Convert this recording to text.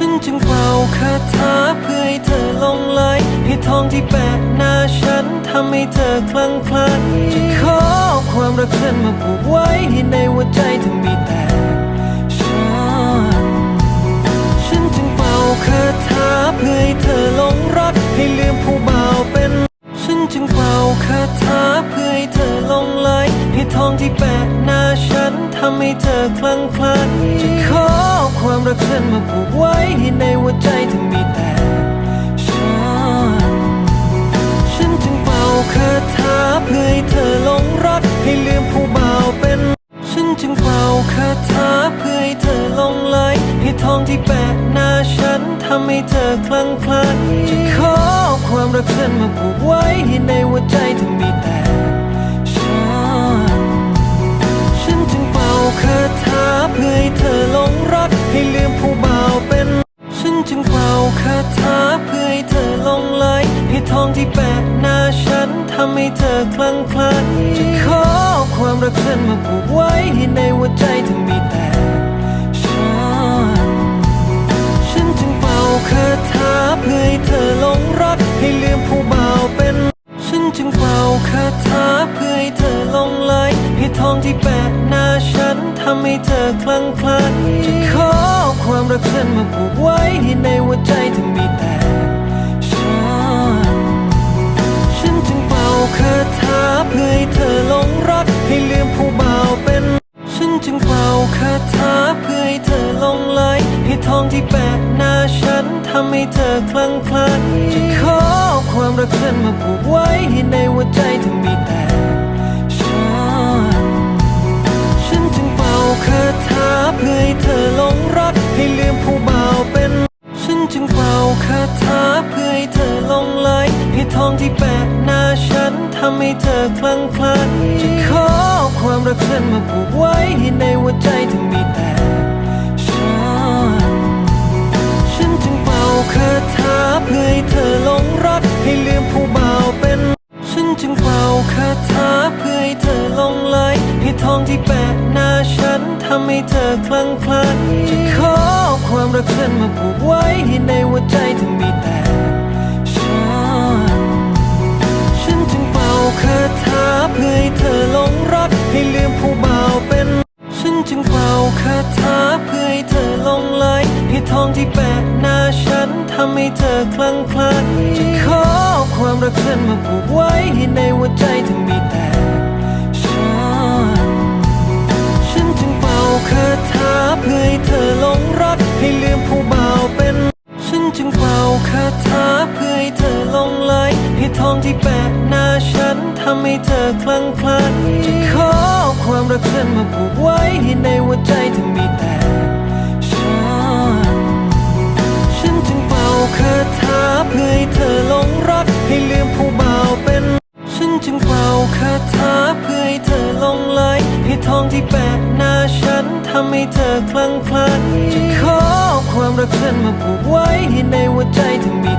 ฉันจึงเป่าคาถาเพื่อให้เธอลงไหลให้ทองที่แปะหน้าฉันทำให้เธอคลั่งคล้ายจะขอความรักฉันมาผูกไว้ให้ในหัวใจเธอมีแต่ฉัน ฉันจึงเป่าคาถาเพื่อให้เธอลงรักให้ลืมผู้บ่าวเป็น ฉันจึงเป่าคาถาเพื่อให้เธอลงไหลให้ทองที่แปะหน้าฉันทำให้เธอคลั่งคล้า ยจะขอมรักฉันมาผูกไว้ให้ในหัวใจเธอมีแต่ฉัน ฉันจึงเป่าคาถาเพื่อให้เธอหลงรักให้ลืมผู้บ่าวเป็น ฉันจึงเป่าคาถาเพื่อให้เธอหลงไหลให้ทองที่แปะหน้าฉันทำให้เธอคลั่งคล้ายจะขอความรักฉันมาผูกไว้ให้ในหัวใจเธอมี อคลั่งคล้ายจะขอความรักฉันมาผูกไว้ให้ในหัวใจเธอมีแต่ฉัน ฉันจึงเป่าคาถาเพื่อให้เธอหลงรักให้ลืมผู้บ่าวเป็น ฉันจึงเป่าคาถาเพื่อให้เธอหลงไหลให้ทองที่แปะหน้าฉันทำให้เธอคลั่งคล้ายจะขอความรักฉันมาผูกไว้ให้ ให้ลืมผู้บ่าวเป็น ฉันจึงเป่าคาถาเพื่อให้เธอลงไหลให้ทองที่แปะหน้าฉันทำให้เธอคลั่งคล้ายจะขอความรักฉันมาผูกไว้ให้ในหัวใจเธอมีแต่ฉัน ฉันจึงเป่าคาถาเพื่อให้เธอลงรักให้ลืมผู้บ่าวเป็น ฉันจึงเป่าคาถาเพื่อให้เธอลงไหลให้ทองที่แปะหน้าฉันทำให้เธอคลั่งคล้า รักฉันมาผูกไว้ให้ในหัวใจเธอมีแต่ฉัน ฉันจึงเป่าคาถาเพื่อให้เธอหลงรักให้ลืมผู้บ่าวเป็น ฉันจึงเป่าคาถาเพื่อให้เธอหลงไหลให้ทองที่แปะหน้าฉันทำให้เธอคลั่งคลายจะขอความรักฉันมาผูกไว้ให้ในหัวใจเธอมีแต่ ให้ลืมผู้บ่าวเป็น ฉันจึงเป่าคาถาเพื่อให้เธอลงไหลให้ทองที่แปะหน้าฉันทำให้เธอคลั่งคลายจะขอความรักฉันมาผูกไว้ให้ในหัวใจเธอมีแต่ฉัน ฉันจึงเป่าคาถาเพื่อให้เธอลงรักให้ลืมผู้บ่าวเป็น ฉันจึงเป่าคาถาเพื่อให้เธอลงไหลให้ทองที่แปะหน้าฉันทำให้เธอคลั่งคลาย ความรักฉันมาผูกไว้ให้ในหัวใจเธอมีแต่ฉัน ฉันจึงเป่าคาถาเพื่อให้เธอหลงรัก ให้ลืมผู้บ่าวเป็น ฉันจึงเป่าคาถาเพื่อให้เธอหลงไหลให้ทองที่แปะหน้าฉันทำให้เธอคลั่งคล้ายจะขอความรักฉันมาผูกไว้ให้ในหัวใจเธอมี